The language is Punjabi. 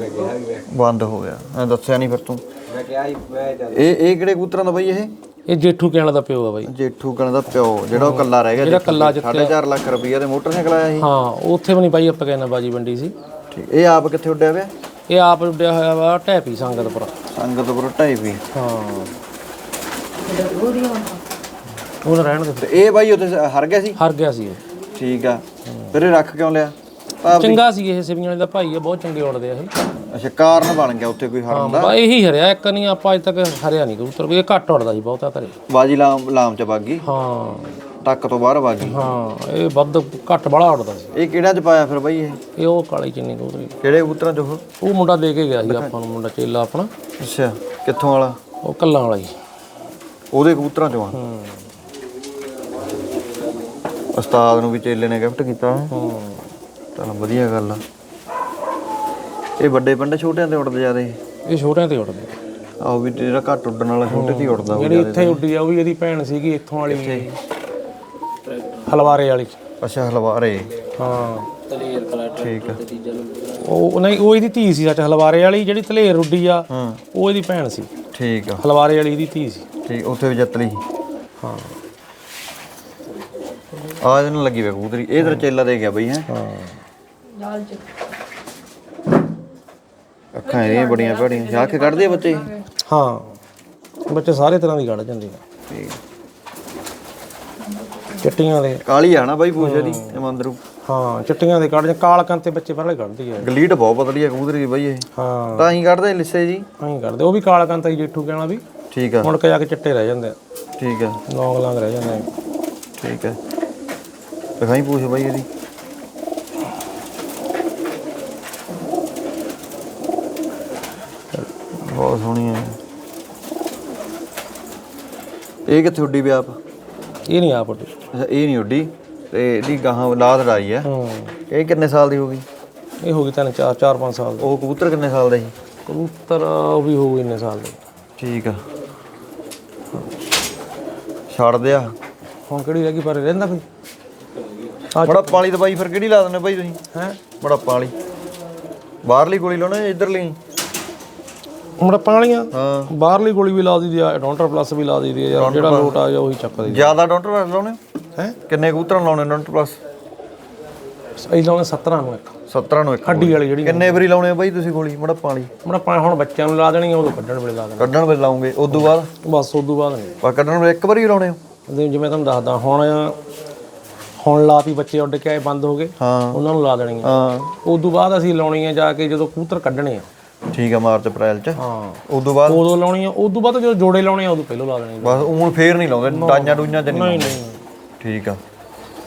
ਮੈਂ ਕਿਹਾ ਵੀ ਮੈਂ ਬੰਦ ਹੋ ਗਿਆ। ਐ ਦੱਸਿਆ ਨਹੀਂ ਫਿਰ ਤੂੰ। ਮੈਂ ਕਿਹਾ ਸੀ ਮੈਂ ਚੱਲ ਇਹ ਇਹ ਕਿਹੜੇ ਕਬੂਤਰਾਂ ਦਾ ਬਾਈ ਇਹ? ਇਹ ਜੇਠੂ ਕਹਿਣ ਦਾ ਪਿਓ ਆ ਬਾਈ। ਜੇਠੂ ਕਣ ਦਾ ਪਿਓ ਜਿਹੜਾ ਉਹ ਕੱਲਾ ਰਹਿ ਗਿਆ ਜਿਹੜਾ ਕੱਲਾ ਜਿੱਤਿਆ 4.5 ਲੱਖ ਰੁਪਈਆ ਦੇ ਮੋਟਰਸਾਈਕਲ ਆਇਆ ਸੀ। ਹਾਂ ਉੱਥੇ ਵੀ ਨਹੀਂ ਬਾਈ ਆਪਾਂ ਕਹਿੰਦਾ ਬਾਜੀ ਮੰਡੀ ਸੀ। ਠੀਕ ਇਹ ਆਪ ਕਿੱਥੇ ਉੱਡਿਆ ਪਿਆ? ਇਹ ਆਪ ਉੱਡਿਆ ਹੋਇਆ ਵਾ ਢੈਪੀ ਸੰਗਤਪੁਰ। ਸੰਗਤਪੁਰ ਢਾਈ ਵੀ ਹਾਂ। ਉਹ ਰਹਿਣ ਦੇ। ਤੇ ਇਹ ਬਾਈ ਉੱਥੇ ਸ- ਹਰ ਗਿਆ ਸੀ? ਹਰ ਗਿਆ ਸੀ ਇਹ। ਠੀਕ ਆ। ਫਿਰ ਇਹ ਰੱਖ ਕਿਉਂ ਲਿਆ? ਚੰਗਾ ਸੀ ਇਹ ਸਿਵੀਆਂ ਵਾਲੇ ਦਾ ਭਾਈ ਆ ਬਹੁਤ ਚੰਗੇ ਉੜਦੇ ਆ ਇਹ। ਅੱਛਾ ਕਾਰਨ ਬਣ ਗਿਆ ਉੱਥੇ ਕੋਈ ਹਰਨ ਦਾ? ਬਾ ਇਹੀ ਹਰਿਆ ਇੱਕ ਨਹੀਂ ਆਪਾਂ ਅਜੇ ਤੱਕ ਹਰਿਆ ਨਹੀਂ ਕਬੂਤਰ ਵੀ ਇਹ ਘੱਟ ਉੜਦਾ ਸੀ ਬਹੁਤਾ ਘਰੇ ਬਾਜੀ ਲਾਮ ਲਾਮ ਚ ਬਾਗੀ ਹਾਂ। ਟੱਕ ਤੋਂ ਬਾਹਰ ਬਾਗੀ ਹਾਂ ਇਹ ਵੱਧ ਘੱਟ ਬੜਾ ਉੜਦਾ ਸੀ। ਇਹ ਕਿਹੜਾ ਚ ਪਾਇਆ ਫਿਰ ਬਾਈ ਇਹ? ਇਹ ਉਹ ਕਾਲੀ ਚਿੰਨੀ ਕਬੂਤਰੀ ਕਿਹੜੇ ਕਬੂਤਰਾਂ ਚ ਉਹ? ਉਹ ਮੁੰਡਾ ਦੇ ਕੇ ਗਿਆ ਸੀ ਆਪਾਂ ਨੂੰ ਮੁੰਡਾ ਚੇਲਾ ਆਪਣਾ। ਅੱਛਾ ਕਿੱਥੋਂ ਵਾਲਾ? ਉਹ ਕੱਲਾਂ ਵਾਲਾ ਜੀ। ਉਹਦੇ ਕਬੂਤਰਾਂ ਚੋਂ ਆ? ਹੂੰ। ਉਸਤਾਦ ਨੂੰ ਵੀ ਚੇਲੇ ਨੇ ਗਿਫਟ ਕੀਤਾ। ਹੂੰ। ਚਲ ਵਧੀਆ ਗੱਲ ਆ। ਇਹ ਵੱਡੇ ਪਿੰਡ ਛੋਟਿਆਂ ਤੇ ਉੱਡਦੇ ਜਿਆਦੇ ਇਹ? ਛੋਟਿਆਂ ਤੇ ਉੜਦੇ ਆਹ ਵੀ ਜਿਹੜਾ ਘੱਟ ਉੱਡਣ ਵਾਲਾ ਛੋਟੇ ਤੇ ਹੀ ਉੱਡਦਾ ਉਹ ਜਿਹੜੀ ਇੱਥੇ ਉੱਡੀ ਆ ਉਹ ਵੀ ਇਹਦੀ ਭੈਣ ਸੀਗੀ ਇੱਥੋਂ ਵਾਲੀ। ਹਲਵਾਰੇ ਵਾਲੀ। ਅੱਛਾ ਹਲਵਾਰੇ। ਹਾਂ। ਠੀਕ ਆ। ਉਹ ਨਹੀਂ ਉਹ ਇਹਦੀ ਧੀ ਸੀ ਸੱਚ ਹਲਵਾਰੇ ਵਾਲੀ ਜਿਹੜੀ ਧਲੇਰ ਉੱਡੀ ਆ ਹਾਂ। ਉਹ ਇਹਦੀ ਭੈਣ ਸੀ। ਠੀਕ ਆ। ਹਲਵਾਰੇ ਵਾਲੀ ਇਹਦੀ ਧੀ ਸੀ। ਠੀਕ ਉੱਥੇ ਵੀ ਜਿੱਤ ਲਈ ਹਾਂ। ਆ ਇਹਦੇ ਨਾਲ ਲੱਗੀ ਵੇ ਕਬੂਤਰੀ। ਇਹ ਤੇਰਾ ਚੇਲਾ ਦੇ ਗਿਆ ਬਈ ਹੈ। ਹਾਂ। ਅੱਖਾਂ ਇਹਦੀਆਂ ਬੜੀਆਂ ਭੜੀਆਂ। ਜਾ ਕੇ ਕੱਢਦੇ ਆ ਬੱਚੇ? ਹਾਂ। ਬੱਚੇ ਸਾਰੇ ਤਰ੍ਹਾਂ ਦੀ ਕੱਢ ਜਾਂਦੇ ਆ। ਠੀਕ। ਚਿੱਟੀਆਂ ਦੇ। ਕਾਲੀ ਆ ਨਾ ਬਾਈ ਪੂਛ ਇਹਦੀ ਇਮਾਨਦਰੂ ਹਾਂ ਚਿੱਟੀਆਂ ਦੇ ਕੱਢ ਜਾਂ ਕਾਲਕਾਂ ਤੇ ਬੱਚੇ ਪਹਿਲਾਂ ਹੀ ਕੱਢਦੀ ਆ। ਗਲੀਟ ਬਹੁਤ ਬਦਲੀ ਆ ਕਬੂਤਰੀ ਦੀ ਬਾਈ ਇਹ। ਹਾਂ। ਤਾਂ ਹੀ ਕੱਢਦੇ ਲਿੱਸੇ ਜੀ। ਐਂ ਕਰਦੇ ਉਹ ਵੀ ਕਾਲਕਾਂ ਤੇ ਜੇਠੂ ਕਹਿਣਾ ਵੀ ਠੀਕ ਆ। ਮੁੜ ਕੇ ਜਾ ਕੇ ਚਿੱਟੇ ਰਹਿ ਜਾਂਦੇ ਆ। ਠੀਕ ਆ। ਲੌਂਗ ਲੰਗ ਰਹਿ ਜਾਂਦੇ ਆ। ਠੀਕ ਆ। ਦਿਖਾਈ ਪੂਛ ਬਾਈ ਇਹਦੀ। ਬਹੁਤ ਸੋਹਣੀ ਆ ਇਹ ਕਿੱਥੇ ਉੱਡੀ ਵੀ ਆਪ? ਇਹ ਨਹੀਂ ਆਪ ਉੱਡੀ। ਅੱਛਾ ਇਹ ਨਹੀਂ ਉੱਡੀ। ਤੇ ਇਹਦੀ ਗਾਹਾਂ ਲਾਦ ਰਾਈ ਆ ਹੂੰ। ਇਹ ਕਿੰਨੇ ਸਾਲ ਦੀ ਹੋ ਗਈ? ਇਹ ਹੋ ਗਈ ਤਿੰਨ ਚਾਰ ਚਾਰ ਪੰਜ ਸਾਲ ਦੀ। ਉਹ ਕਬੂਤਰ ਕਿੰਨੇ ਸਾਲ ਦਾ ਸੀ? ਕਬੂਤਰ ਉਹ ਵੀ ਹੋ ਗਈ ਇੰਨੇ ਸਾਲ ਦੇ। ਠੀਕ ਆ। ਛੱਡ ਦਿਆ ਹੁਣ ਕਿਹੜੀ ਰਹਿ ਗਈ ਪਰ ਰਹਿੰਦਾ ਆ ਬੜਾ ਪਾਲੀ ਦਵਾਈ ਫਿਰ ਕਿਹੜੀ ਲਾ ਦਿੰਦੇ ਬਾਈ ਤੁਸੀਂ? ਹੈ? ਬੜਾ ਪਾਲੀ। ਬਾਹਰਲੀ ਗੋਲੀ ਲਾਉਣਾ ਜਾਂ ਇੱਧਰਲੀ? ਹੁਣ ਪਾਣੀਆਂ ਹਾਂ। ਬਾਹਰਲੀ ਗੋਲੀ ਵੀ ਲਾ ਦਈਦੀ ਆ ਡਾਉਂਟਰ ਪਲੱਸ ਵੀ ਲਾ ਦਈਦੀ ਆ ਯਾਰ ਜਿਹੜਾ ਲੋਟ ਆ ਜਾ ਉਹੀ ਚੱਕ ਦਈਦੀ ਜ਼ਿਆਦਾ ਡਾਕਟਰ ਪਲੱਸ ਲਾਉਣੇ ਹੈ? ਕਿੰਨੇ ਕਬੂਤਰਾਂ ਲਾਉਣੇ ਡਾਕਟਰ ਪਲੱਸ? ਅਸੀਂ ਲਾਉਂਦੇ 17 ਨੂੰ ਇੱਕ। 17 ਨੂੰ ਇੱਕ ਹੱਡੀ ਵਾਲੀ ਜਿਹੜੀ ਕਿੰਨੇ ਵਾਰੀ ਲਾਉਣੇ ਆ ਬਾਈ ਤੁਸੀਂ ਗੋਲੀ ਪਾਲੀ ਹੁਣ ਆਪਾਂ ਹੁਣ ਬੱਚਿਆਂ ਨੂੰ ਲਾ ਦੇਣੀ ਆ ਉਦੋਂ ਕੱਢਣ ਵੇਲੇ ਲਾ ਦੇਣੀ ਕੱਢਣ ਵੇਲੇ ਲਾਉਂਗੇ ਉਸ ਤੋਂ ਬਾਅਦ? ਬਸ ਉਦੋਂ ਬਾਅਦ ਨਹੀਂ। ਪਰ ਕੱਢਣ ਵੇਲੇ ਇੱਕ ਵਾਰੀ ਲਾਉਣੇ ਹੋ? ਜਿਵੇਂ ਤੁਹਾਨੂੰ ਦੱਸਦਾ ਹੁਣ ਹੁਣ ਲਾਤੀ ਬੱਚੇ ਉੱਡ ਕੇ ਆਏ ਬੰਦ ਹੋ ਗਏ। ਹਾਂ। ਉਹਨਾਂ ਨੂੰ ਲਾ ਦੇਣੀ ਆ ਹਾਂ। ਉਦੋਂ ਬਾਅਦ ਅਸੀਂ ਲਾਉਣੀ ਆ ਜਾ ਕੇ ਜਦੋਂ ਕਬੂਤਰ ਕੱਢਣੇ ਆ। ਠੀਕ ਆ ਮਾਰਚ ਅਪ੍ਰੈਲ ਚ। ਹਾਂ। ਉਸ ਤੋਂ ਬਾਅਦ ਉਦੋਂ ਲਾਉਣੀ ਆ ਉਦੋਂ ਬਾਅਦ ਜਦੋਂ ਜੋੜੇ ਲਾਉਣੇ ਆ ਉਦੋਂ ਪਹਿਲਾਂ ਲਾ ਦੇਣੀ ਬਸ ਹੁਣ ਫੇਰ ਨਹੀਂ ਲਾਉਂਦੇ ਡਾਈਆਂ ਡੂਈਆਂ ਚ ਨਹੀਂ। ਨਹੀਂ। ਠੀਕ ਆ।